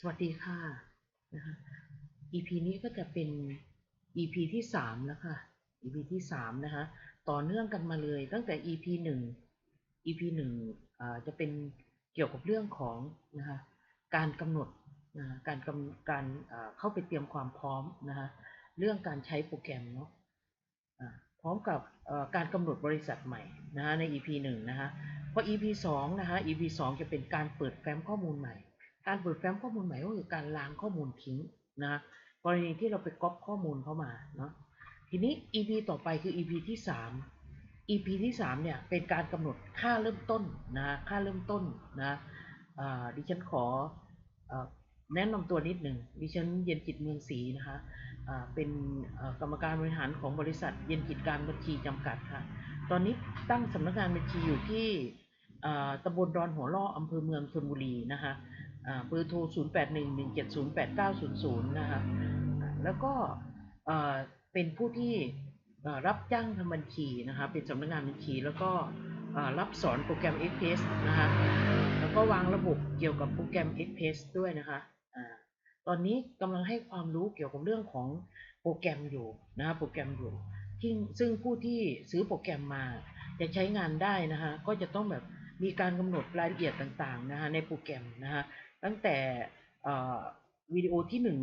สวัสดีค่ะนะคะ EP นี้ก็จะเป็น EP ที่สามแล้วค่ะ EP ที่สามนะคะ ต่อเนื่องกันมาเลยตั้งแต่ EP หนึ่ง EP หนึ่งอ่าจะเป็นเกี่ยวกับเรื่องของนะคะการกำหนดนะการกำการเข้าไปเตรียมความพร้อมนะคะเรื่องการใช้โปรแกรมเนาะพร้อมกับการกำหนดบริษัทใหม่นะคะใน EP หนึ่งนะคะพอ EP สองนะคะ EP สองจะเป็นการเปิดแฟ้มข้อมูลใหม่ การเปิดแฟ้มข้อมูลใหม่ก็คือการล้างข้อมูลทิ้งนะกรณีที่เราไปก๊อปข้อมูลเข้ามาเนาะทีนี้ EP ต่อไปคือ EP ที่สาม EP ที่สามเนี่ยเป็นการกำหนดค่าเริ่มต้นนะค่าเริ่มต้นนะอ่าดิฉันขออแนะนำตัวนิดหนึ่งดิฉันเย็นจิตเมืองศรีนะคะอ่าเป็นกรรมการบริหารของบริษัท เย็นจิตการบัญชีจำกัดค่ะ ตอนนี้ตั้งสำนักงานบัญชีอยู่ที่อ่าตำบลดอนหัวล่ออำเภอเมืองชลบุรีนะคะ เบอร์โทร 0 8 1 1 7 0 8 9 0 0 นะคะแล้วก็เอ่อเป็นผู้ที่อ่อรับจ้างทำบัญชีนะคะเป็นสำนักงานบัญชี แล้วก็อ่อรับสอนโปรแกรม Express นะคะแล้วก็วางระบบเกี่ยวกับโปรแกรม Express ด้วยนะคะอ่าตอนนี้กำลังให้ความรู้เกี่ยวกับเรื่องของโปรแกรมอยู่นะคะโปรแกรมอยู่ที่ซึ่งผู้ที่ซื้อโปรแกรมมาจะใช้งานได้นะคะก็จะต้องแบบมีการกำหนดรายละเอียดต่างๆนะคะในโปรแกรมนะคะ ตั้งแต่วิดีโอที่หนึ่ง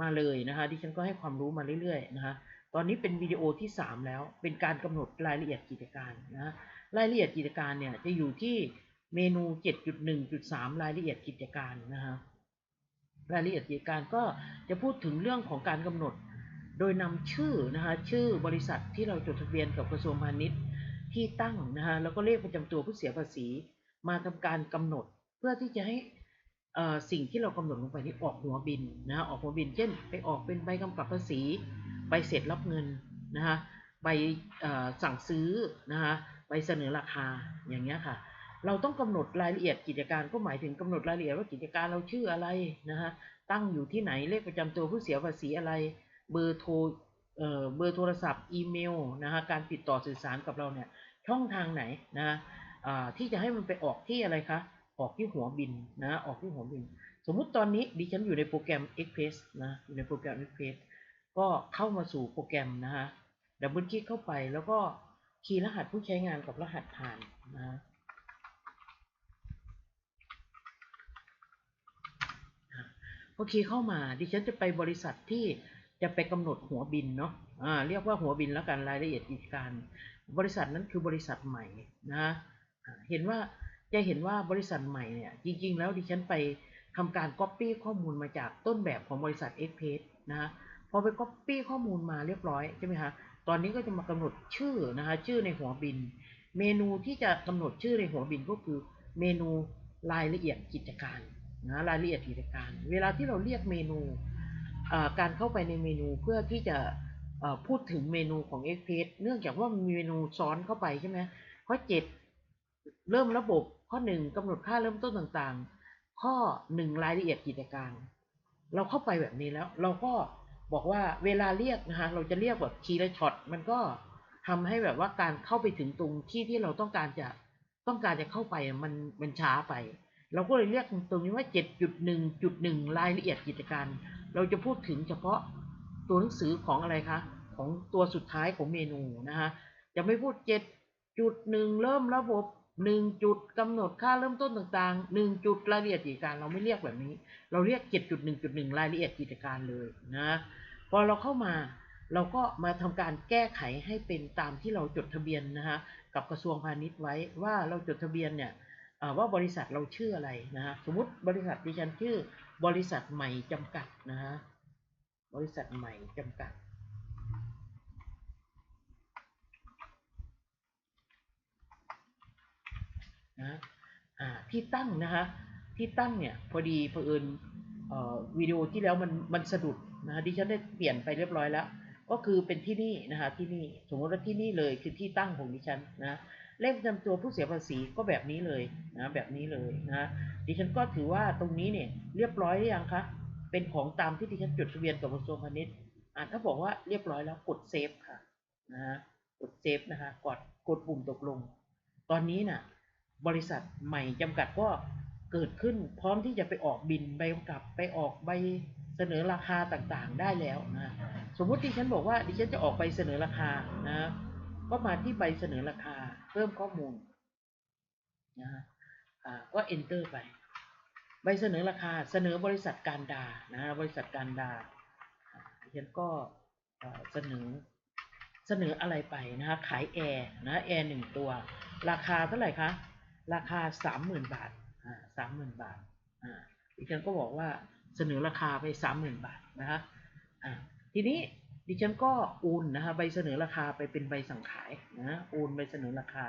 มาเลยนะคะดิฉันก็ให้ความรู้มาเรื่อยๆนะคะตอนนี้เป็นวิดีโอที่สามแล้วเป็นการกำหนดรายละเอียดกิจการนะรายละเอียดกิจการเนี่ยจะอยู่ที่เมนู 7.1.3 รายละเอียดกิจการนะคะรายละเอียดกิจการก็จะพูดถึงเรื่องของการกำหนด โดยนำชื่อนะคะชื่อบริษัทที่เราจดทะเบียนกับกระทรวงพาณิชย์ที่ตั้งนะคะแล้วก็เลขประจำตัวผู้เสียภาษี มาทำการกำหนดเพื่อที่จะให้ สิ่งที่เรากำหนดลงไปนี่ออกหัวบินนะฮะออกหัวบิน เช่น ไปออกเป็นใบกำกับภาษี ใบเสร็จรับเงินนะฮะใบสั่งซื้อนะฮะใบเสนอราคาอย่างเงี้ยค่ะ เราต้องกำหนดรายละเอียดกิจการก็หมายถึงกำหนดรายละเอียดว่ากิจการเราชื่ออะไรนะฮะตั้งอยู่ที่ไหนเลขประจำตัวผู้เสียภาษีอะไร เบอร์โทรเบอร์โทรศัพท์อีเมลนะฮะการติดต่อสื่อสารกับเราเนี่ยช่องทางไหนนะะที่จะให้มันไปออกที่อะไรคะ ออกที่หัวบินนะ ออกที่หัวบิน สมมุติตอนนี้ดิฉันอยู่ในโปรแกรม Express นะ อยู่ในโปรแกรม Express ก็เข้ามาสู่โปรแกรมนะฮะดับเบิลคลิกเข้าไปแล้วก็คีย์รหัสผู้ใช้งานกับรหัสผ่านนะพอคีย์เข้ามาดิฉันจะไปบริษัทที่จะไปกำหนดหัวบินเนาะอ่าเรียกว่าหัวบินแล้วกันรายละเอียดกิจการ บริษัทนั้นคือบริษัทใหม่นะเห็นว่า จะเห็นว่าบริษัทใหม่เนี่ย จริง ๆ แล้วดิฉันไปทำการ Copy ข้อมูลมาจากต้นแบบของบริษัท x p r e นะฮะพอไป Copy ข้อมูลมาเรียบร้อยใช่ไหมคะตอนนี้ก็จะมากำหนดชื่อนะคะ ชื่อในหัวบิน เมนูที่จะกำหนดชื่อในหัวบินก็คือเมนูรายละเอียดกิจการนะรายละเอียดกิจการ เวลาที่เราเรียกเมนูอ่าการเข้าไปในเมนูเพื่อที่จะอ่อพูดถึงเมนูของ x p r e เนื่องจากว่ามีเมนูซ้อนเข้าไปใช่ไหมข้อเจ็ดเริ่มระบบ ข้อหนึ่งกำหนดค่าเริ่มต้นต่างๆ ข้อหนึ่งรายละเอียดกิจการ เราเข้าไปแบบนี้แล้ว เราก็บอกว่าเวลาเรียกนะคะเราจะเรียกแบบทีละช็อตมันก็ทำให้แบบว่าการเข้าไปถึงตรงที่ที่เราต้องการจะต้องการจะเข้าไปมันมันช้าไป เราก็เลยเรียกตรงนี้ว่า 7.1.1 รายละเอียดกิจการ เราจะพูดถึงเฉพาะตัวหนังสือของอะไรคะ ของตัวสุดท้ายของเมนูนะคะจะไม่พูด 7.1 เริ่มระบบ หนึ่งจุดกำหนดค่าเริ่มต้นต่างๆหนึ่งจุดรายละเอียดกิจการเราไม่เรียกแบบนี้ เราเรียก7.1.1รายละเอียดกิจการเลยนะพอเราเข้ามาเราก็มาทำการแก้ไขให้เป็นตามที่เราจดทะเบียนนะฮะกับกระทรวงพาณิชย์ไว้ว่าเราจดทะเบียนเนี่ยว่าบริษัทเราชื่ออะไรนะฮะสมมติบริษัทดิฉันชื่อบริษัทใหม่จำกัดนะฮะบริษัทใหม่จำกัด นะที่ตั้งนะคะที่ตั้งเนี่ยพอดีเผอิญเอ่อวิดีโอที่แล้วมันมันสะดุดนะฮะดิฉันได้เปลี่ยนไปเรียบร้อยแล้ว ก็คือเป็นที่นี่นะคะที่นี่สมมติว่าที่นี่เลยคือที่ตั้งของดิฉันนะเลขประจำตัวผู้เสียภาษีก็แบบนี้เลยนะแบบนี้เลยนะดิฉันก็ถือว่าตรงนี้เนี่ยเรียบร้อยหรือยังคะเป็นของตามที่ดิฉันจดทะเบียนกับกระทรวงพาณิชย์อ่าถ้าบอกว่าเรียบร้อยแล้วกดเซฟค่ะนะกดเซฟนะคะกดกดปุ่มตกลง ตอนนี้น่ะ บริษัทใหม่จำกัดก็เกิดขึ้นพร้อมที่จะไปออกบินใบกำกับไปออกใบเสนอราคาต่างๆได้แล้วนะสมมุติที่ฉันบอกว่าดิฉันจะออกใบเสนอราคานะก็มาที่ใบเสนอราคาเพิ่มข้อมูลนะอ่าก็ enter ไป ใบเสนอราคาเสนอบริษัทการดานะบริษัทการดาดิฉันก็เอ่อเสนอเสนออะไรไปนะคะขายแอร์นะแอร์หนึ่งตัว ราคาเท่าไหร่คะ ราคาสามหมื่นบาทอ่าสามหมื่นบาทอ่าดิฉันก็บอกว่าเสนอราคาไปสามหมื่นบาทนะคะอ่าทีนี้ดิฉันก็โอนนะคะใบเสนอราคาไปเป็นใบสั่งขายนะโอนใบเสนอราคา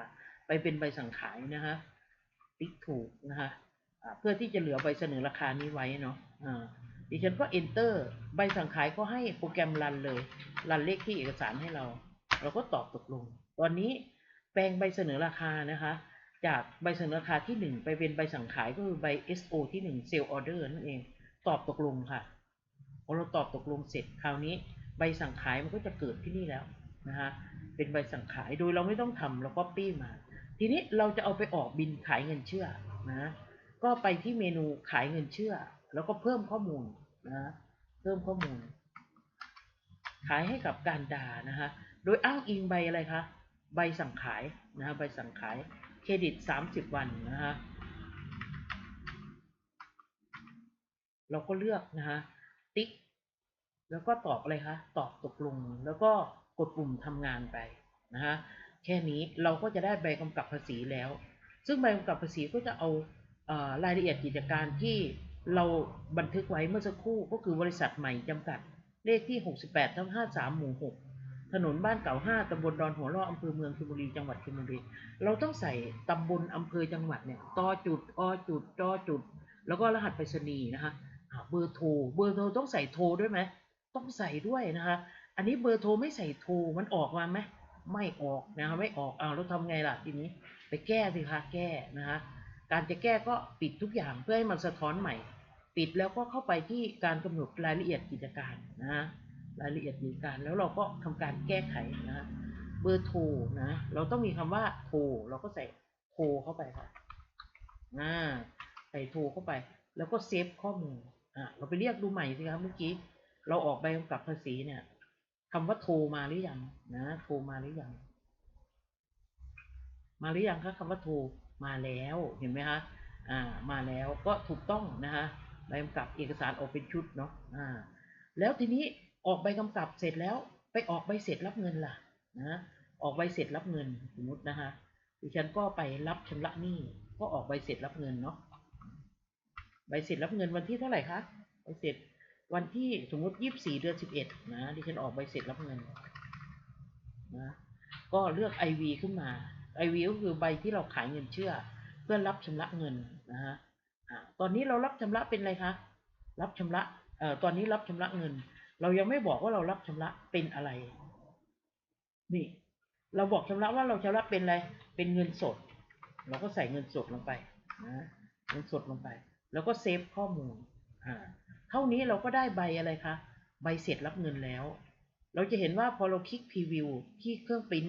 ไปเป็นใบสั่งขายนะคะติ๊กถูกนะคะเพื่อที่จะเหลือใบเสนอราคานี้ไว้เนาะดิฉันก็ enter ใบสั่งขายก็ให้โปรแกรมรันเลยรันเลขที่เอกสารให้เรา เราก็ตอบตกลง ตอนนี้แปลงใบเสนอราคานะคะ จากใบเสนอราคาที่ 1 ไปเป็นใบสั่งขายก็คือใบ SO ที่ 1 Sale Order นั่นเอง ตอบตกลงค่ะพอเราตอบตกลงเสร็จคราวนี้ใบสั่งขายมันก็จะเกิดที่นี่แล้วนะคะเป็นใบสั่งขายโดยเราไม่ต้องทำเราก็ปี้มา ทีนี้เราจะเอาไปออกบินขายเงินเชื่อนะก็ไปที่เมนูขายเงินเชื่อ แล้วก็เพิ่มข้อมูลนะเพิ่มข้อมูล ขายให้กับการดานะคะโดยอ้างอิงใบอะไรคะใบสั่งขายนะฮะใบสั่งขาย เครดิต 30 วันนะฮะเราก็เลือกนะฮะติ๊ก แล้วก็ตอบอะไรคะตอบตกลง แล้วก็กดปุ่มทำงานไปนะฮะแค่นี้เราก็จะได้ใบกำกับภาษีแล้ว ซึ่งใบกำกับภาษีก็จะเอารายละเอียดกิจการที่เราบันทึกไว้เมื่อสักครู่ก็คือบริษัทใหม่จำกัดเลขที่ 68ทับ53 หมู่ 6 ถนนบ้านเก่า5ตำบลดอนหัวล่ออำเภอเมืองชลบุรีจังหวัดชลบุรี เราต้องใส่ตำบลอำเภอจังหวัดเนี่ยตอจุดอจุดจอจุด แล้วก็รหัสไปรษณีย์นะคะเบอร์โทรเบอร์โทรต้องใส่โทรด้วยไหมต้องใส่ด้วยนะคะ อันนี้เบอร์โทรไม่ใส่โทรมันออกมาไหมไม่ออกนะคะไม่ออกอ้าวแล้วทำไงล่ะทีนี้ ไปแก้สิคะแก้นะคะการจะแก้ก็ปิดทุกอย่างเพื่อให้มันสะท้อนใหม่ ปิดแล้วก็เข้าไปที่การกำหนดรายละเอียดกิจการนะ รายละเอียดกิการแล้วเราก็ทำการแก้ไขนะเบอร์โทรนะ เราต้องมีคำว่าโทรเราก็ใส่โทรเข้าไปค่ะอ่าใส่โทรเข้าไป แล้วก็เซฟข้อมูลอ่าเราไปเรียกดูใหม่สิครับเมื่อกี้เราออกใบกำกับภาษีเนี่ยคำว่าโทรมาหรือยังนะโทรมาหรือยังมาหรือยังคะคำว่าโทรมาแล้วเห็นไหมคะอ่ามาแล้วก็ถูกต้องนะคะใบกำกับเอกสารออกเป็นชุดเนาะอ่าแล้วทีนี้ ออกใบกำกับเสร็จแล้วไปออกใบเสร็จรับเงินล่ะนะออกใบเสร็จรับเงินสมมตินะคะดิฉันก็ไปรับชำระหนี้ก็ออกใบเสร็จรับเงินเนาะใบเสร็จรับเงินวันที่เท่าไหร่คะใบเสร็จวันที่สมมติยี่สิบสี่เดือนสิบเอ็ดนะดิฉันออกใบเสร็จรับเงินนะก็เลือก IV ขึ้นมา IV ก็คือใบที่เราขายเงินเชื่อ เพื่อรับชำระเงินนะฮะตอนนี้เรารับชำระเป็นอะไรคะรับชำระเอ่อตอนนี้รับชำระเงิน เรายังไม่บอกว่าเรารับชำระเป็นอะไร นี่ เราบอกชำระว่าเราชำระเป็นอะไร เป็นเงินสด เราก็ใส่เงินสดลงไปนะเงินสดลงไป แล้วก็เซฟข้อมูลอ่าเท่านี้เราก็ได้ใบอะไรคะใบเสร็จรับเงินแล้ว เราจะเห็นว่าพอเราคลิกพรีวิวที่เครื่องปริ้น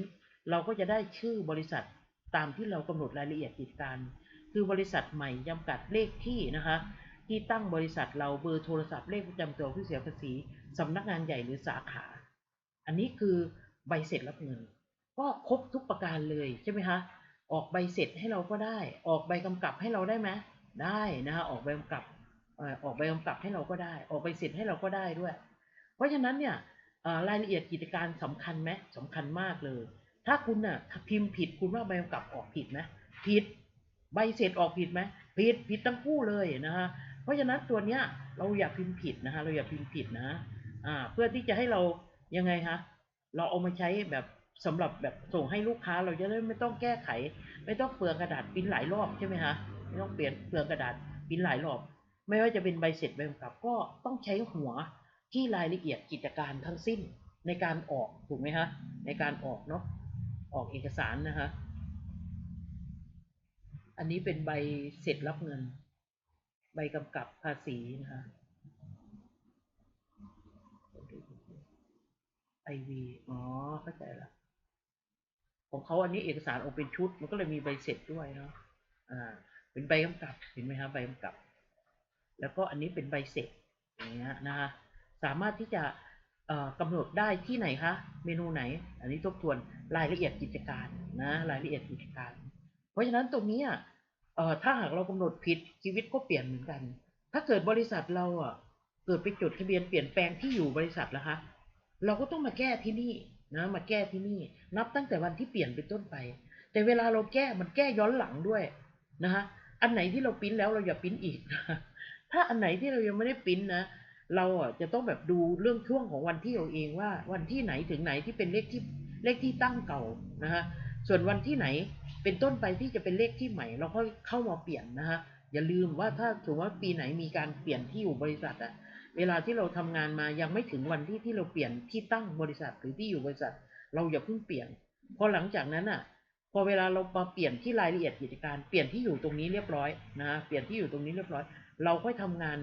เราก็จะได้ชื่อบริษัทตามที่เรากำหนดรายละเอียดกิจการคือบริษัทใหม่จำกัดเลขที่นะคะ ที่ตั้งบริษัทเราเบอร์โทรศัพท์เลขประจำตัวผู้เสียภาษี สำนักงานใหญ่หรือสาขา อันนี้คือใบเสร็จรับเงิน ก็ครบทุกประการเลยใช่ไหมคะออกใบเสร็จให้เราก็ได้ ออกใบกำกับให้เราได้ไหมได้นะคะออกใบกำกับออกใบกำกับให้เราก็ได้ ออกใบเสร็จให้เราก็ได้ด้วย เพราะฉะนั้นเนี่ยรายละเอียดกิจการสำคัญไหมสำคัญมากเลย ถ้าคุณน่ะพิมพ์ผิดคุณว่าใบกำกับออกผิดไหมผิดใบเสร็จออกผิดไหมผิดผิดทั้งคู่เลยนะฮะเพราะฉะนั้นตัวเนี้ยเราอย่าพิมพ์ผิดนะฮะเราอย่าพิมพ์ผิดนะ อ่า เพื่อที่จะให้เรายังไงคะเราเอามาใช้แบบสำหรับแบบส่งให้ลูกค้าเราจะได้ไม่ต้องแก้ไข ไม่ต้องเปลืองกระดาษปริ้นหลายรอบใช่ไหมคะไม่ต้องเปลี่ยนเปลืองกระดาษปริ้นหลายรอบ ไม่ว่าจะเป็นใบเสร็จใบกำกับ ก็ต้องใช้หัวที่รายละเอียดกิจการทั้งสิ้นในการออกถูกไหมคะในการออกเนาะออกเอกสารนะคะอันนี้เป็นใบเสร็จรับเงิน ใบกำกับภาษีนะคะ ไอวีอ๋อ เข้าใจละของเขาอันนี้เอกสารออกเป็นชุด มันก็เลยมีใบเสร็จด้วยเนาะ อ่า เป็นใบกำกับ เห็นไหมครับใบกำกับ แล้วก็อันนี้เป็นใบเสร็จ อย่างเงี้ยนะคะ สามารถที่จะกำหนดได้ที่ไหนคะ เมนูไหน อันนี้ทบทวนรายละเอียดกิจการนะ รายละเอียดกิจการ เพราะฉะนั้นตรงนี้อะถ้าหากเรากำหนดผิดชีวิตก็เปลี่ยนเหมือนกัน ถ้าเกิดบริษัทเราอะเกิดไปจดทะเบียนเปลี่ยนแปลงที่อยู่บริษัทแล้วคะ เราก็ต้องมาแก้ที่นี่นะมาแก้ที่นี่ นับตั้งแต่วันที่เปลี่ยนเป็นต้นไป แต่เวลาเราแก้มันแก้ย้อนหลังด้วยนะคะอันไหนที่เราปริ้นแล้วเราอย่าปริ้นอีกถ้าอันไหนที่เรายังไม่ได้ปริ้นนะเราอะจะต้องแบบดูเรื่องช่วงของวันที่เราเองว่า วันที่ไหนถึงไหนที่เป็นเลขที่เลขที่ตั้งเก่านะฮะส่วนวันที่ไหนเป็นต้นไปที่จะเป็นเลขที่ใหม่ เราก็เข้ามาเปลี่ยนนะฮะอย่าลืมว่าถ้าถือว่าปีไหนมีการเปลี่ยนที่อยู่บริษัทอะ เวลาที่เราทำงานมายังไม่ถึงวันที่ที่เราเปลี่ยนที่ตั้งบริษัทหรือที่อยู่บริษัท เราอย่าเพิ่งเปลี่ยนพอหลังจากนั้นอะ พอเวลาเรามาเปลี่ยนที่รายละเอียดกิจการเปลี่ยนที่อยู่ตรงนี้เรียบร้อยนะเปลี่ยนที่อยู่ตรงนี้เรียบร้อย เราค่อยทำงาน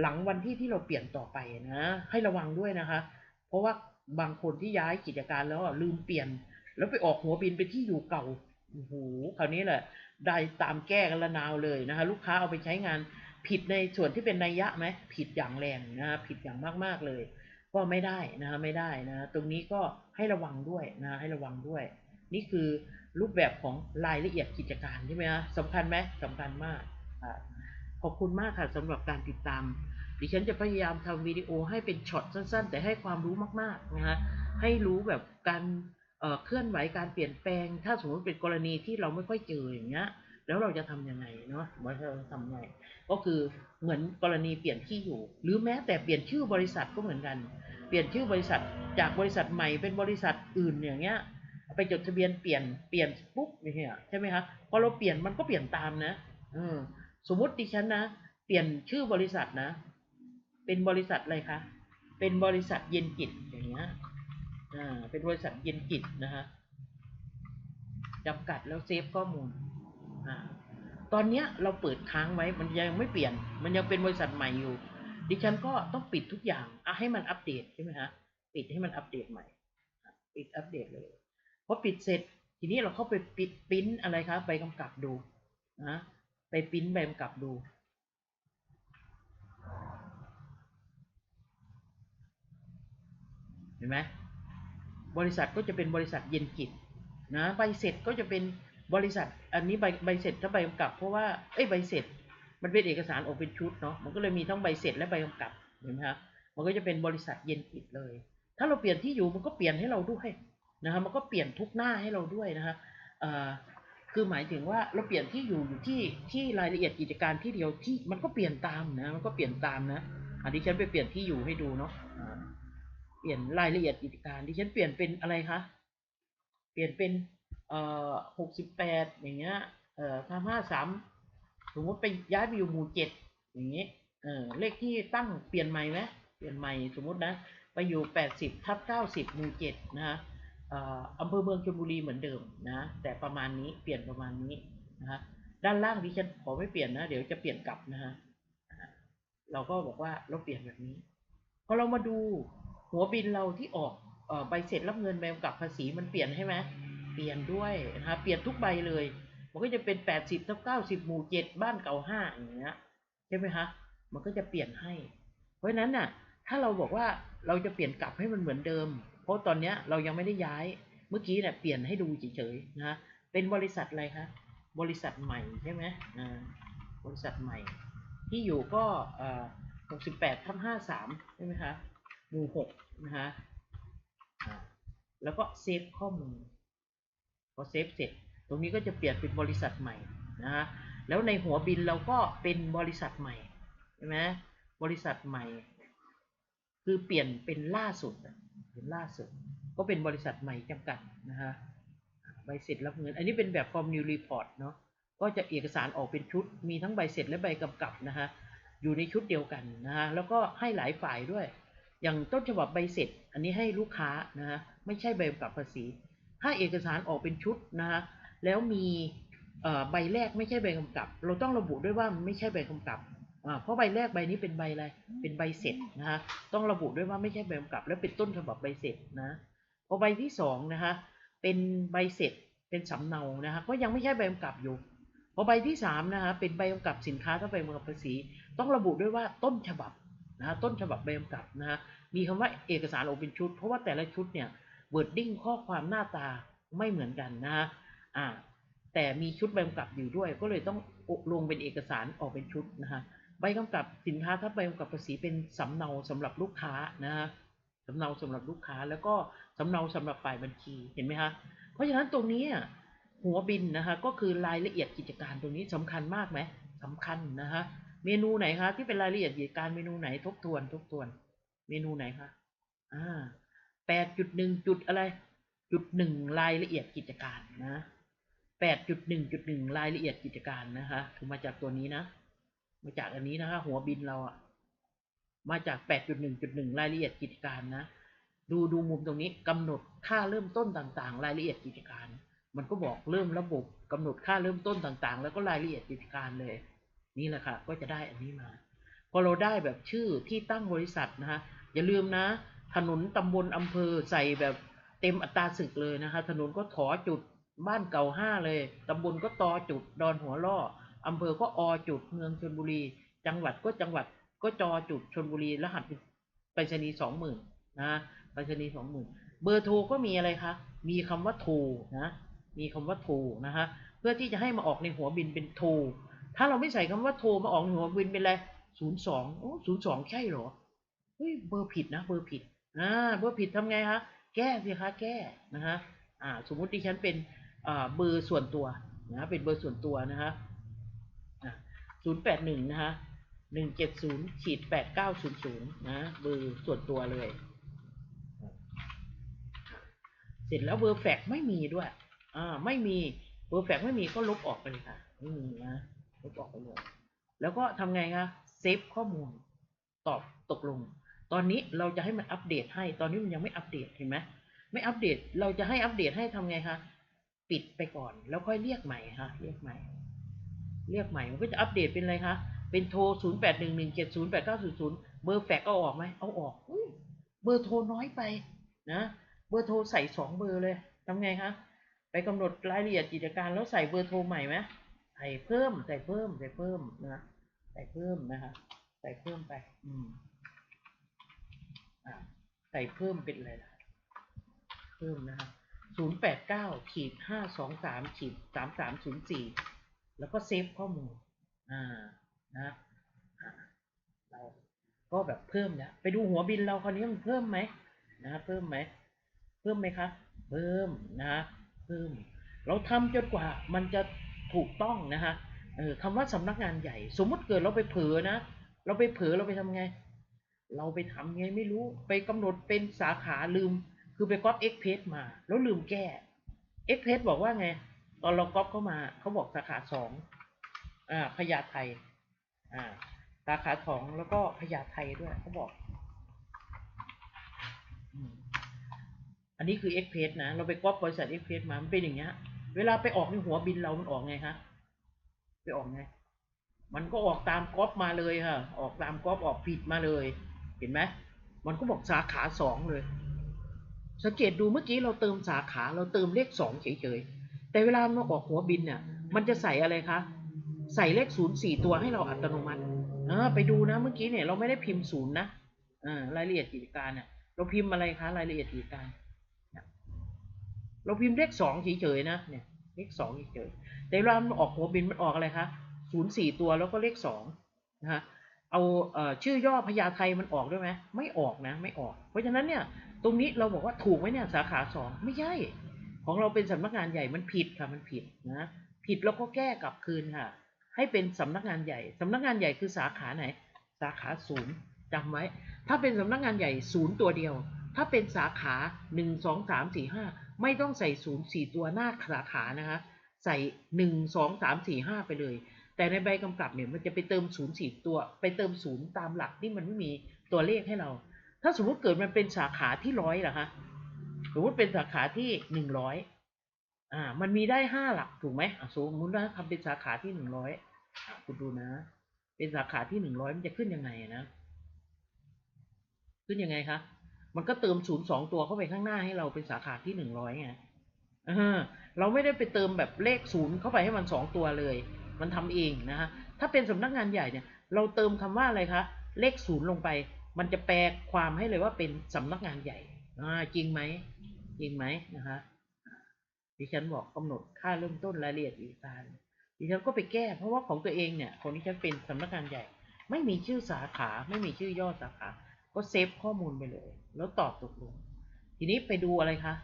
หลังวันที่ที่เราเปลี่ยนต่อไปนะให้ระวังด้วยนะคะ เพราะว่าบางคนที่ย้ายกิจการแล้วลืมเปลี่ยน แล้วไปออกหัวบินไปที่อยู่เก่าโอ้โหคราวนี้แหละได้ตามแก้กันละนาวเลยนะคะ ลูกค้าเอาไปใช้งาน ผิดในส่วนที่เป็นนัยยะไหมผิดอย่างแรงนะผิดอย่างมากๆเลย ก็ไม่ได้นะไม่ได้นะตรงนี้ก็ให้ระวังด้วยนะให้ระวังด้วย นี่คือรูปแบบของรายละเอียดกิจการใช่ไหมฮะสำคัญไหมสำคัญมากขอบคุณมากค่ะสำหรับการติดตาม ดิฉันจะพยายามทำวิดีโอให้เป็นช็อตสั้น ๆ แต่ให้ความรู้มากๆนะฮะให้รู้แบบการเอ่อเคลื่อนไหวการเปลี่ยนแปลง ถ้าสมมติเป็นกรณีที่เราไม่ค่อยเจออย่างเงี้ย แล้วเราจะทำยังไงเนาะว่าเราจะทำยังไงก็คือเหมือนกรณีเปลี่ยนที่อยู่ หรือแม้แต่เปลี่ยนชื่อบริษัทก็เหมือนกัน เปลี่ยนชื่อบริษัทจากบริษัทใหม่เป็นบริษัทอื่นอย่างเงี้ยไปจดทะเบียนเปลี่ยนเปลี่ยนปุ๊บอย่างเงี้ยใช่ไหมคะพอเราเปลี่ยนมันก็เปลี่ยนตามนะเออสมมติดิฉันนะ เปลี่ยนชื่อบริษัทนะ เป็นบริษัทอะไรคะเป็นบริษัทเย็นจิตอย่างเงี้ยอ่าเป็นบริษัทเย็นจิตนะฮะจำกัดแล้วเซฟข้อมูล ตอนเนี้ยเราเปิดค้างไว้มันยังไม่เปลี่ยน มันยังเป็นบริษัทใหม่อยู่ ดิฉันก็ต้องปิดทุกอย่างอะให้มันอัปเดตใช่ไหมฮะปิดให้มันอัปเดตใหม่ ปิดอัปเดตเลยพอปิดเสร็จทีนี้เราเข้าไปปิดปริ้นอะไรครับใบกำกับดูนะไปปริ้นใบกำกับดูเห็นไหมบริษัทก็จะเป็นบริษัทเย็นกิจนะใบเสร็จก็จะเป็น บริษัทอันนี้ใบใบเสร็จถ้าใบกำกับ เพราะว่าเอ้ยใบเสร็จ มันเป็นเอกสารออกเป็นชุดเนาะมันก็เลยมีทั้งใบเสร็จและใบกำกับเห็นไหมครับมันก็จะเป็นบริษัทเย็นกิจเลย ถ้าเราเปลี่ยนที่อยู่มันก็เปลี่ยนให้เราด้วยนะครับมันก็เปลี่ยนทุกหน้าให้เราด้วยนะฮะเอ่อคือหมายถึงว่าเราเปลี่ยนที่อยู่อยู่ที่ที่รายละเอียดกิจการที่เดียวที่มันก็เปลี่ยนตามนะมันก็เปลี่ยนตามนะอันนี้ฉันไปเปลี่ยนที่อยู่ให้ดูเนาะเปลี่ยนรายละเอียดกิจการดิฉันเปลี่ยนเป็นอะไรคะเปลี่ยนเป็น เอ่อหกสิบแปดอย่างเงี้ยเอ่อทำห้าสามสมมติไปย้ายไปอยู่หมู่เจ็ดอย่างเงี้ยเออเลขที่ตั้งเปลี่ยนใหม่ไหมเปลี่ยนใหม่สมมตินะไปอยู่แปดสิบทับเก้าสิบหมู่เจ็ดนะฮะเอ่ออำเภอเมืองชลบุรีเหมือนเดิมนะแต่ประมาณนี้เปลี่ยนประมาณนี้นะฮะด้านล่างดิฉันขอไม่เปลี่ยนนะเดี๋ยวจะเปลี่ยนกลับนะฮะเราก็บอกว่าเราเปลี่ยนแบบนี้พอเรามาดูหัวบินเราที่ออกใบเสร็จรับเงินใบกำกับภาษีมันเปลี่ยนใช่ไหม เปลี่ยนด้วยนะครับเปลี่ยนทุกใบเลย มันก็จะเป็นแปดสิบทับเก้าสิบหมู่เจ็ดบ้านเก่าห้าอย่างเงี้ยใช่ไหมคะมันก็จะเปลี่ยนให้ เพราะฉะนั้นน่ะถ้าเราบอกว่าเราจะเปลี่ยนกลับให้มันเหมือนเดิม เพราะตอนเนี้ยเรายังไม่ได้ย้ายเมื่อกี้เนี่ยเปลี่ยนให้ดูเฉยๆนะเป็นบริษัทอะไรคะบริษัทใหม่ใช่ไหมอ่าบริษัทใหม่ ที่อยู่ก็เอ่อหกสิบแปดทับห้าสามใช่ไหมคะหมู่หกนะคะแล้วก็เซฟข้อมูล พอเซฟเสร็จ ตรงนี้ก็จะเปลี่ยนเป็นบริษัทใหม่นะฮะแล้วในหัวบินเราก็เป็นบริษัทใหม่ใช่ไหมบริษัทใหม่ คือเปลี่ยนเป็นล่าสุดเป็นล่าสุด ก็เป็นบริษัทใหม่จำกัดนะฮะใบเสร็จรับเงิน อันนี้เป็นแบบ form new report เนาะก็จะเอกสารออกเป็นชุด มีทั้งใบเสร็จและใบกำกับนะฮะอยู่ในชุดเดียวกันนะฮะแล้วก็ให้หลายฝ่ายด้วย อย่างต้นฉบับใบเสร็จ อันนี้ให้ลูกค้านะฮะไม่ใช่ใบกำกับภาษี ถ้าเอกสารออกเป็นชุดนะฮะแล้วมีใบแรกไม่ใช่ใบกำกับ เราต้องระบุด้วยว่ามันไม่ใช่ใบกำกับเพราะใบแรกใบนี้เป็นใบอะไร เป็นใบเสร็จนะฮะต้องระบุด้วยว่าไม่ใช่ใบกำกับ แล้วเป็นต้นฉบับใบเสร็จนะพอใบที่สองนะคะเป็นใบเสร็จเป็นสำเนานะคะก็ยังไม่ใช่ใบกำกับอยู่พอใบที่สามนะคะเป็นใบกำกับสินค้าถ้าใบกำกับภาษี ต้องระบุด้วยว่าต้นฉบับนะฮะต้นฉบับใบกำกับนะฮะมีคำว่าเอกสารออกเป็นชุด เพราะว่าแต่ละชุดเนี่ย เวิร์ดดิ้งข้อความหน้าตาไม่เหมือนกันนะฮะอ่าแต่มีชุดใบกำกับอยู่ด้วย ก็เลยต้องลงเป็นเอกสารออกเป็นชุดนะฮะใบกำกับสินค้าถ้าใบกำกับภาษีเป็นสำเนาสำหรับลูกค้านะฮะสำเนาสำหรับลูกค้าแล้วก็สำเนาสำหรับฝ่ายบัญชีเห็นไหมคะเพราะฉะนั้นตรงนี้หัวบินนะคะก็คือรายละเอียดกิจการตรงนี้สำคัญมากไหมสำคัญนะคะเมนูไหนคะที่เป็นรายละเอียดกิจการเมนูไหนทบทวนทบทวน เมนูไหนคะอ่า แปดจุดหนึ่งจุดอะไร จุดหนึ่งรายละเอียดกิจการนะแปดจุดหนึ่งจุดหนึ่งรายละเอียดกิจการนะคะคือมาจากตัวนี้นะ มาจากอันนี้นะคะหัวบินเราอะมาจากแปดจุดหนึ่งจุดหนึ่งรายละเอียดกิจการนะ ดูดูมุมตรงนี้กำหนดค่าเริ่มต้นต่างๆ รายละเอียดกิจการ มันก็บอกเริ่มระบบกำหนดค่าเริ่มต้นต่างๆ แล้วก็รายละเอียดกิจการเลย นี่แหละค่ะ ก็จะได้อันนี้มา พอเราได้แบบชื่อที่ตั้งบริษัทนะคะอย่าลืมนะ ถนนตำบลอำเภอใส่แบบเต็มอัตราศึกเลยนะคะ ถนนก็ถอจุดบ้านเก่าห้าเลยตำบลก็ตอจุดดอนหัวล่ออำเภอก็อจุดเมืองชนบุรี จังหวัดก็จังหวัดก็จอจุดชนบุรีรหัสไปรษณีย์สองหมื่นนะไปรษณีย์สองหมื่นเบอร์โทรก็มีอะไรคะมีคำว่าโทรนะมีคำว่าโทรนะคะเพื่อที่จะให้มาออกในหัวบินเป็นโทรถ้าเราไม่ใส่คำว่าโทรมาออกในหัวบินเป็นอะไรศูนย์สองโอ้ศูนย์สองใช่เหรอเฮ้ยเบอร์ผิดนะเบอร์ผิด อ่าเบอร์ผิดทำไงคะแก้สิคะแก้นะฮะอ่าสมมุติดิฉันเป็นอ่าเบอร์ส่วนตัวนะเป็นเบอร์ส่วนตัวนะฮะอ่าศูนย์แปดหนึ่งนะฮะหนึ่งเจ็ดศูนย์ขีดแปดเก้าศูนย์ศูนย์นะเบอร์ส่วนตัวเลย เสร็จแล้วเบอร์แฟกไม่มีด้วยอ่าไม่มีเบอร์แฟกไม่มีก็ลบออกไปเลยค่ะไม่มีนะลบออกไปเลยแล้วก็ทำไงคะเซฟข้อมูลตอบตกลง ตอนนี้เราจะให้มันอัปเดตให้ ตอนนี้มันยังไม่อัปเดตเห็นไหมไม่อัปเดต เราจะให้อัปเดตให้ทำไงคะ ปิดไปก่อน แล้วค่อยเรียกใหม่ค่ะ เรียกใหม่ เรียกใหม่ มันก็จะอัปเดตเป็นอะไรคะ เป็นโทร 0 8 1 1 7 0 8 9 0 0 เบอร์แฟกเอาออกไหม เอาออกอเบอร์โทรน้อยไปนะ เบอร์โทรใส่สองเบอร์เลยทำไงคะ ไปกำหนดรายละเอียดกิจการแล้วใส่เบอร์โทรใหม่ไหมใส่เพิ่ม ใส่เพิ่ม ใส่เพิ่มนะ ใส่เพิ่มนะคะ ใส่เพิ่มไป อืม ใส่เพิ่มเป็นอะไรล่ะเพิ่มนะคะศูนย์แปดเก้าขีดห้าสองสามขีดสามสามศูนย์สี่แล้วก็เซฟข้อมูลอ่านะเราก็แบบเพิ่มนะไปดูหัวบินเราคราวนี้มันเพิ่มไหมนะเพิ่มไหมเพิ่มไหมคะเพิ่มนะเพิ่ม เราทำจนกว่ามันจะถูกต้องนะคะเออคำว่าสำนักงานใหญ่ สมมุติเกิดเราไปเผลอนะ เราไปเผลอเราไปทำไง เราไปทำไงไม่รู้ไปกำหนดเป็นสาขาลืม คือไปก๊อปเอ็กเพสมา แล้วลืมแก้เอ็กเพสบอกว่าไง ตอนเราก๊อปเข้ามาเขาบอกสาขาสองอ่าพญาไทอ่าสาขาสองแล้วก็พญาไทด้วยเขาบอกอันนี้คือเอ็กเพสนะ เราไปก๊อปบริษัทเอ็กเพสมา มันเป็นอย่างเงี้ย เวลาไปออกในหัวบินเรามันออกไงฮะ ไปออกไง มันก็ออกตามก๊อปมาเลยค่ะ ออกตามก๊อปออกผิดมาเลย เห็นไหมมันก็บอกสาขาสองเลย สังเกตดูเมื่อกี้เราเติมสาขาเราเติมเลขสองเฉยๆ แต่เวลามันออกหัวบินเนี่ยมันจะใส่อะไรคะ ใส่เลขศูนย์สี่ตัวให้เราอัตโนมัติอ่าไปดูนะเมื่อกี้เนี่ยเราไม่ได้พิมพ์ศูนย์นะอ่ารายละเอียดกิจการเนี่ยเราพิมพ์อะไรคะรายละเอียดกิจการเราพิมพ์เลขสองเฉยๆนะเนี่ยเลขสองเฉยๆแต่เวลามันออกหัวบินมันออกอะไรคะศูนย์สี่ตัวแล้วก็เลขสองนะฮะ เอาเอชื่อย่อพญาไทมันออกด้วยไหมไม่ออกนะไม่ออก เพราะฉะนั้นเนี่ยตรงนี้เราบอกว่าถูกไหมเนี่ยสาขาสองไม่ใช่ ของเราเป็นสำนักงานใหญ่มันผิดค่ะมันผิดนะผิดแล้วก็แก้กลับคืนค่ะ ให้เป็นสำนักงานใหญ่สำนักงานใหญ่คือสาขาไหน สาขาศูนย์จำไว้ ถ้าเป็นสำนักงานใหญ่ศูนย์ตัวเดียว ถ้าเป็นสาขาหนึ่งสองสามสี่ห้าไม่ต้องใส่ศูนย์สี่ตัวหน้าสาขานะคะใส่หนึ่งสองสามสี่ห้าไปเลย แต่ในใบกำกับเนี่ยมันจะไปเติมศูนย์สี่ตัว ไปเติมศูนย์ตามหลักที่มันไม่มีตัวเลขให้เรา ถ้าสมมติเกิดมันเป็นสาขาที่ร้อยล่ะคะสมมติเป็นสาขาที่หนึ่งร้อยอ่า มันมีได้ห้าหลักถูกไหมอะสมมตินะทำเป็นสาขาที่หนึ่งร้อยคุณดูนะ เป็นสาขาที่หนึ่งร้อยมันจะขึ้นยังไงนะ ขึ้นยังไงคะมันก็เติมศูนย์สองตัวเข้าไปข้างหน้าให้เราเป็นสาขาที่หนึ่งร้อยไงอ่าเราไม่ได้ไปเติมแบบเลขศูนย์เข้าไปให้มันสองตัวเลย มันทำเองนะฮะถ้าเป็นสำนักงานใหญ่เนี่ยเราเติมคำว่าอะไรคะเลขศูนย์ลงไป มันจะแปลความให้เลยว่าเป็นสำนักงานใหญ่อ่าจริงไหมจริงไหมนะคะดิฉันบอกกำหนดค่าเริ่มต้นรายละเอียดอีกการดิฉันก็ไปแก้ เพราะว่าของตัวเองเนี่ยของดิฉันเป็นสำนักงานใหญ่ ไม่มีชื่อสาขา ไม่มีชื่อย่อสาขา ก็เซฟข้อมูลไปเลย แล้วตอบตกลง ทีนี้ไปดูอะไรคะ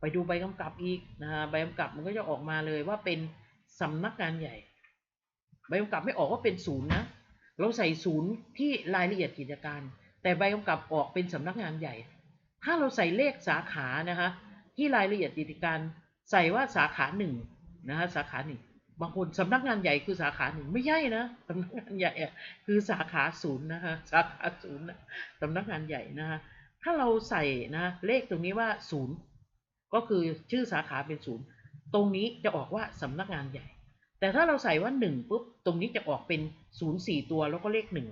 ไปดูใบกำกับอีกนะฮะใบกำกับมันก็จะออกมาเลยว่าเป็นสำนักงานใหญ่ ใบกำกับไม่ออกว่าเป็นศูนย์นะเราใส่ศูนย์ที่รายละเอียดกิจการ แต่ใบกำกับออกเป็นสำนักงานใหญ่ ถ้าเราใส่เลขสาขานะคะที่รายละเอียดกิจการ ใส่ว่าสาขาหนึ่งนะคะสาขาหนึ่งบางคนสำนักงานใหญ่คือสาขาหนึ่งไม่ใช่นะสำนักงานใหญ่คือสาขาศูนย์นะคะสาขาศูนย์นะสำนักงานใหญ่นะคะถ้าเราใส่นะเลขตรงนี้ว่าศูนย์ก็คือชื่อสาขาเป็นศูนย์ตรงนี้จะออกว่าสำนักงานใหญ่ แต่ถ้าเราใส่ว่าหนึ่งปุ๊บตรงนี้จะออกเป็นศูนย์สี่ตัวแล้วก็เลขหนึ่ง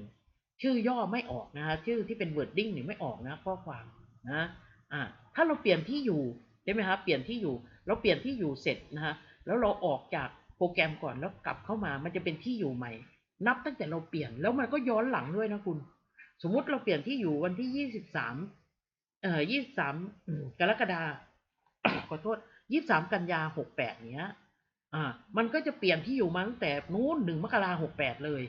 ชื่อย่อไม่ออกนะคะชื่อที่เป็น wording เนี่ยไม่ออกนะข้อความนะอ่าถ้าเราเปลี่ยนที่อยู่ใช่ไหมคะเปลี่ยนที่อยู่เราเปลี่ยนที่อยู่เสร็จนะคะแล้วเราออกจากโปรแกรมก่อนแล้วกลับเข้ามามันจะเป็นที่อยู่ใหม่ นับตั้งแต่เราเปลี่ยนแล้วมันก็ย้อนหลังด้วยนะคุณ สมมุติเราเปลี่ยนที่อยู่วันที่ยี่สิบสามเอ่อยี่สามกรกฎาขอโทษยี่สามกันยาหกแปดเนี้ย อ่า มันก็จะเปลี่ยนที่อยู่มาตั้งแต่นู้นหนึ่งมกราหกแปดเลย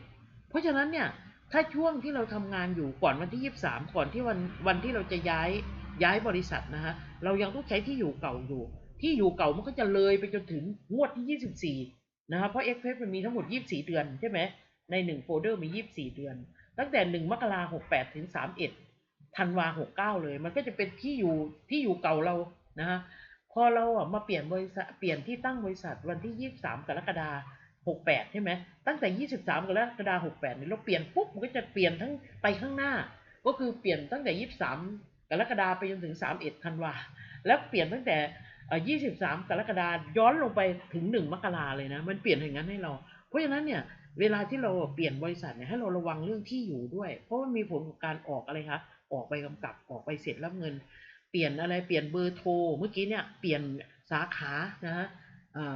เพราะฉะนั้นเนี่ย ถ้าช่วงที่เราทำงานอยู่ก่อนวันที่ยี่สามก่อนที่วันวันที่เราจะย้ายย้ายบริษัทนะฮะ เรายังต้องใช้ที่อยู่เก่าอยู่ ที่อยู่เก่ามันก็จะเลยไปจนถึงงวดที่ยี่สิบสี่นะฮะเพราะเอ็กเพสมันมีทั้งหมดยี่สี่เดือนใช่ไหมในหนึ่งโฟลเดอร์มียี่สี่เดือน ตั้งแต่หนึ่งมกราหกแปดถึงสามเอ็ดธันวาหกเก้าเลย มันก็จะเป็นที่อยู่ที่อยู่เก่าเรานะฮะ พอเราอะมาเปลี่ยนบริษัทเปลี่ยนที่ตั้งบริษัทวันที่ 23 กรกฎาคม68 ใช่ไหมตั้งแต่ 23 กรกฎาคม68เนี่ยเราเปลี่ยนปุ๊บมันก็จะเปลี่ยนทั้งไปข้างหน้า ก็คือเปลี่ยนตั้งแต่ 23 กรกฎาคมไปจนถึง 31 ธันวาแล้วเปลี่ยนตั้งแต่23 กรกฎาคมย้อนลงไปถึง 1 มกราเลยนะมันเปลี่ยนอย่างนั้นให้เรา เพราะฉะนั้นเนี่ยเวลาที่เราเปลี่ยนบริษัทเนี่ยให้เราระวังเรื่องที่อยู่ด้วย เพราะมันมีผลของการออกอะไรคะออกใบกำกับออกใบเสร็จรับเงิน ลี่ยนอะไรเปลี่ยนเบอร์โทรเมื่อกี้เนี่ยเปลี่ยนสาขานะฮะ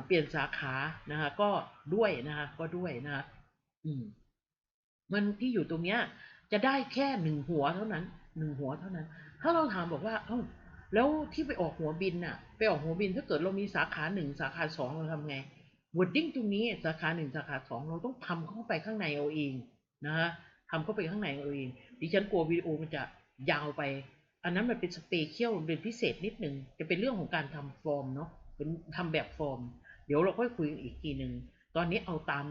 เปลี่ยนสาขานะฮะก็ด้วยนะฮะก็ด้วยนะฮะอืมมันที่อยู่ตรงเนี้ย จะได้แค่หนึ่งหัวเท่านั้นหนึ่งหัวเท่านั้น ถ้าเราถามบอกว่า เอ้าแล้วที่ไปออกหัวบินน่ะ ไปออกหัวบินถ้าเกิดเรามีสาขาหนึ่งสาขาสองเราทำไงวอร์ดิ้งตรงนี้สาขาหนึ่งสาขาสองเราต้องทำเข้าไปข้างในเอาเองนะฮะทำเข้าไปข้างในเอาเองดิฉันกลัววิดีโอมันจะยาวไป อันนั้นมันเป็นสเปเชียลเป็นพิเศษนิดหนึ่งจะเป็นเรื่องของการทำฟอร์มเนาะเป็นทำแบบฟอร์ม เดี๋ยวเราค่อยคุยกันอีกทีหนึ่งตอนนี้เอาตาม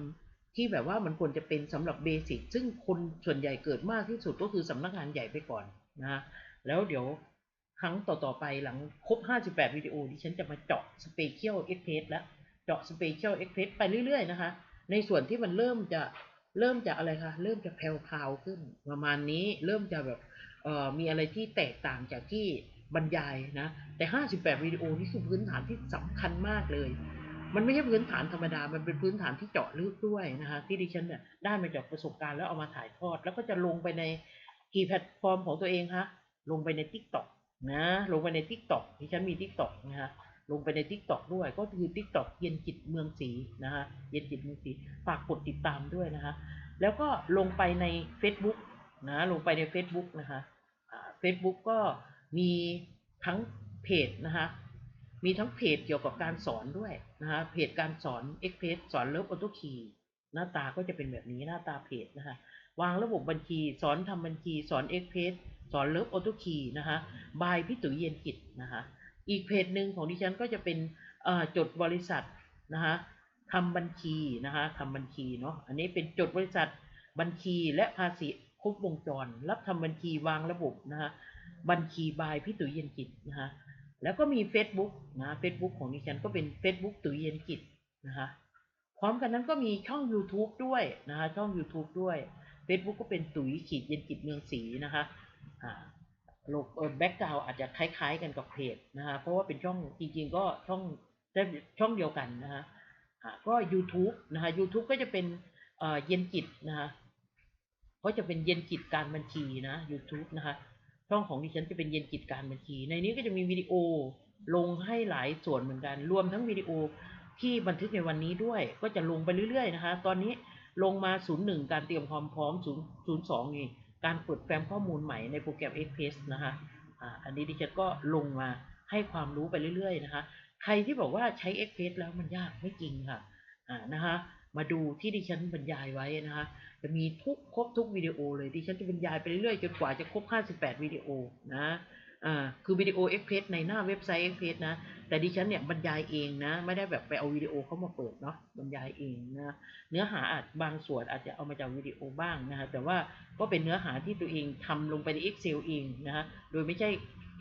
ที่แบบว่ามันควรจะเป็นสำหรับเบสิกซึ่งคนส่วนใหญ่เกิดมากที่สุดก็คือสำนักงานใหญ่ไปก่อนนะแล้วเดี๋ยวครั้งต่อ ๆ ไปหลังครบ 58 วิดีโอดิฉันจะมาเจาะสเปเชียลเอ็กเพสแล้ว เจาะสเปเชียลเอ็กเพสไปเรื่อย ๆ นะคะ ในส่วนที่มันเริ่มจะเริ่มจะอะไรคะ เริ่มจะแผ่วๆขึ้นประมาณนี้เริ่มจะแบบ มีอะไรที่แตกต่างจากที่บรรยายนะ แต่ 58 วิดีโอนี่คือพื้นฐานที่สำคัญมากเลย มันไม่ใช่พื้นฐานธรรมดา มันเป็นพื้นฐานที่เจาะลึกด้วยนะคะที่ดิฉันเนี่ยได้มาจากประสบการณ์แล้วเอามาถ่ายทอด แล้วก็จะลงไปในกี่แพลตฟอร์มของตัวเองคะลงไปใน t ิ k t o k นะลงไปใน t ิ k t o k ดิฉันมี t ิ k t o k นะฮะลงไปใน t ิ k t o k ด้วย ก็คือ t ิ k t o k เย็นจิตเมืองศรีนะฮะเย็นจิตเมืองศรีฝากกดติดตามด้วยนะคะแล้วก็ลงไปใน Facebook นะลงไปใน Facebook นะคะเฟซบุ๊กก็มีทั้งเพจนะคะมีทั้งเพจเกี่ยวกับการสอนด้วยนะคะเพจการสอนเอ็กเพสสอนเลิฟออโต้คีหน้าตาก็จะเป็นแบบนี้หน้าตาเพจนะคะวางระบบบัญชี สอนทำบัญชี สอนเอ็กเพสสอนเลิฟออโต้คีนะคะบายพี่ตุ๋ยเย็นกิจนะคะอีกเพจหนึ่งของดิฉันก็จะเป็นจดบริษัทนะคะทำบัญชีนะคะทำบัญชีเนาะอันนี้เป็นจดบริษัทบัญชีและภาษี ครบวงจร รับทำบัญชีวางระบบนะฮะบัญชีบายพี่ตุ๋ยเย็นจิตนะฮะแล้วก็มี Facebook นะ Facebook ของดิฉันก็เป็น Facebook ตุ๋ยเย็นจิตนะฮะพร้อมกันนั้นก็มีช่อง YouTube ด้วยนะฮะช่อง YouTube ด้วย Facebook ก็เป็นตุ๋ยขีดเย็นจิตเมืองศรีนะคะอ่าโลกเออแบ็กกราวอาจจะคล้ายๆกันกับเพจนะฮะเพราะว่าเป็นช่องจริงๆก็ช่องช่องเดียวกันนะฮะอ่าก็ YouTube นะฮะ YouTube ก็จะเป็นเอ่อเย็นจิตนะฮะ ก็จะเป็นเย็นจิตการบัญชีนะ YouTube นะคะช่องของดิฉันจะเป็นเย็นจิตการบัญชี ในนี้ก็จะมีวิดีโอลงให้หลายส่วนเหมือนกัน รวมทั้งวิดีโอที่บันทึกในวันนี้ด้วย ก็จะลงไปเรื่อยๆนะคะ ตอนนี้ลงมา 01 การเตรียมความพร้อม0 02นี่ การเปิดแฟ้มข้อมูลใหม่ในโปรแกรม Express นะคะอ่าอันนี้ดิฉันก็ลงมาให้ความรู้ไปเรื่อยๆนะคะ ใครที่บอกว่าใช้ Express แล้วมันยากไม่จริงค่ะอ่านะคะ มาดูที่ดิฉันบรรยายไว้นะคะจะมีทุกครบทุกวิดีโอเลยดิฉันจะบรรยายไปเรื่อยๆจนกว่าจะครบ 58 วิดีโอนะอ่าคือวิดีโอ Express ในหน้าเว็บไซต์ Express นะ แต่ดิฉันเนี่ยบรรยายเองนะ ไม่ได้แบบไปเอาวิดีโอเข้ามาเปิดเนาะบรรยายเองนะเนื้อหาอาจบางส่วนอาจจะเอามาจากวิดีโอบ้างนะฮะแต่ว่าก็เป็นเนื้อหาที่ตัวเองทำลงไปใน Excel เองนะฮะโดยไม่ใช่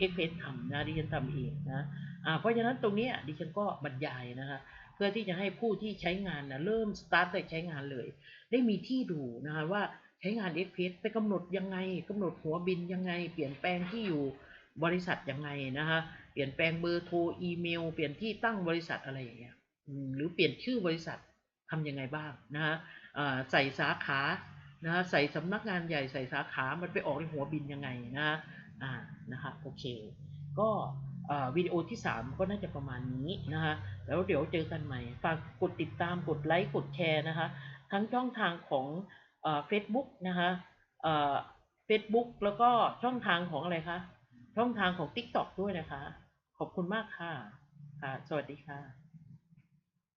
Express ทำนะดิฉันทำเองนะอ่าเพราะฉะนั้นตรงนี้ดิฉันก็บรรยายนะคะ พื่อที่จะให้ผู้ที่ใช้งานนะเริ่มสตาร์ทแต่ใช้งานเลย ได้มีที่ดูนะคะว่าใช้งาน Express ไปกำหนดยังไงกำหนดหัวบินยังไง เปลี่ยนแปลงที่อยู่บริษัทยังไงนะคะเปลี่ยนแปลงเบอร์โทรอีเมล เปลี่ยนที่ตั้งบริษัทอะไรอย่างเงี้ยหรือเปลี่ยนชื่อบริษัททำยังไงบ้างนะคะใส่สาขานะคะใส่สำนักงานใหญ่ใส่สาขา มันไปออกในหัวบินยังไงนะคะอ่านะคะโอเค ก็ วิดีโอที่ 3 ก็น่าจะประมาณนี้นะคะแล้วเดี๋ยวเจอกันใหม่ ฝากกดติดตามกดไลค์กดแชร์นะคะ ทั้งช่องทางของเฟซบุ๊กนะคะเฟซบุ๊กแล้วก็ช่องทางของอะไรคะช่องทางของ TikTok ด้วยนะคะ ขอบคุณมากค่ะค่ะ สวัสดีค่ะ